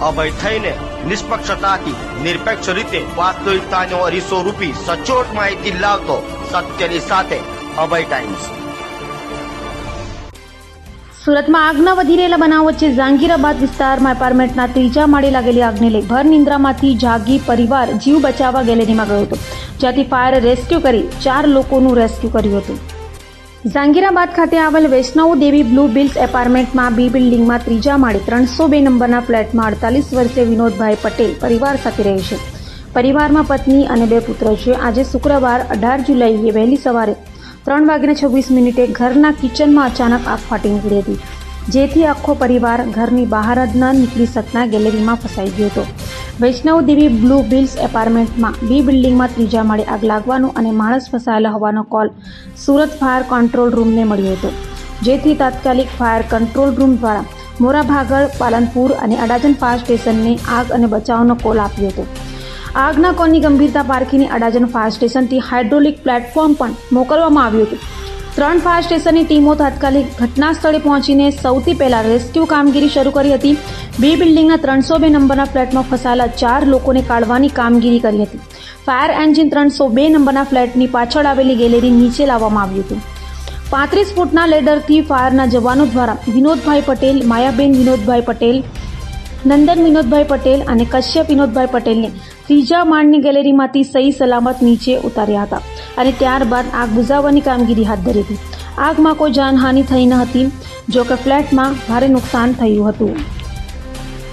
અભય થઈને નિષ્પક્ષતાથી નિરપેક્ષ રીતે વાસ્તવિકતાનો અરીસો રૂપી સચોટ માહિતી લાવતો સત્યની સાથે અભય ટાઈમ્સ. સુરતમાં આગના વધી રહેલા બનાવ વચ્ચે જાંગીરાબાદ વિસ્તારમાં એપાર્ટમેન્ટના ત્રીજા માળે લાગેલી આગને લઈ ભર નિંદ્રામાંથી જાગી પરિવાર જીવ બચાવવા ગેલેરીમાં ગયો હતો. જ્યાંથી ફાયર રેસ્ક્યુ કરી ચાર લોકોનું રેસ્ક્યુ કર્યું હતું. જાંગીરાબાદ ખાતે આવેલ વૈષ્ણવ દેવી બ્લુ બિલ્સ એપાર્ટમેન્ટમાં બી બિલ્ડિંગમાં ત્રીજા માળે ત્રણસો બે નંબરના ફ્લેટમાં અડતાલીસ વર્ષે વિનોદભાઈ પટેલ પરિવાર સાથે રહે છે. પરિવારમાં પત્ની અને બે પુત્ર છે. આજે શુક્રવાર અઢાર જુલાઈએ વહેલી સવારે ત્રણ વાગ્યાને છવ્વીસ મિનિટે ઘરના કિચનમાં અચાનક આગ ફાટી નીકળી હતી, જેથી આખો પરિવાર ઘરની બહાર જ ન નીકળી શકતા ગેલેરીમાં ફસાઈ ગયો હતો. વૈષ્ણવ દેવી બ્લુ બિલ્સ એપાર્ટમેન્ટમાં બી બિલ્ડિંગમાં ત્રીજા માળે આગ લાગવાનો અને માણસ ફસાયેલા હોવાનો કોલ સુરત ફાયર કંટ્રોલ રૂમને મળ્યો હતો. જેથી તાત્કાલિક ફાયર કંટ્રોલ રૂમ દ્વારા મોરાભાગળ, પાલનપુર અને અડાજણ ફાયર સ્ટેશનને આગ અને બચાવનો કોલ આપ્યો હતો. આગના કોલની ગંભીરતા પારખીને અડાજણ ફાયર સ્ટેશનથી હાઇડ્રોલિક પ્લેટફોર્મ પણ મોકલવામાં આવ્યું હતું. ત્રણ ફાયર સ્ટેશનની ટીમો તાત્કાલિક ઘટના સ્થળે પહોંચીને સૌથી પહેલા રેસ્ક્યુ કામગીરી શરૂ કરી હતી. બે બિલ્ડિંગના ત્રણસો બે નંબરના ફ્લેટમાં ફસાયેલા ચાર લોકોને કાઢવાની કામગીરી કરી હતી. ફાયર એન્જિન ત્રણસો બે નંબરના ફ્લેટની પાછળ આવેલી ગેલેરી નીચે લાવવામાં આવ્યું હતું. પાંત્રીસ ફૂટના લેડરથી ફાયરના જવાનો દ્વારા વિનોદભાઈ પટેલ, માયાબેન વિનોદભાઈ પટેલ નંદન વિનોદભાઈ પટેલ અને કશ્યપ વિનોદભાઈ પટેલને ત્રીજા માળની ગેલેરીમાંથી સહી સલામત નીચે ઉતાર્યા હતા અને ત્યારબાદ આગ બુઝાવવાની કામગીરી હાથ ધરી હતી. આગમાં કોઈ જાનહાનિ થઈ ન હતી જો કે ફ્લેટમાં ભારે નુકસાન થયું હતું.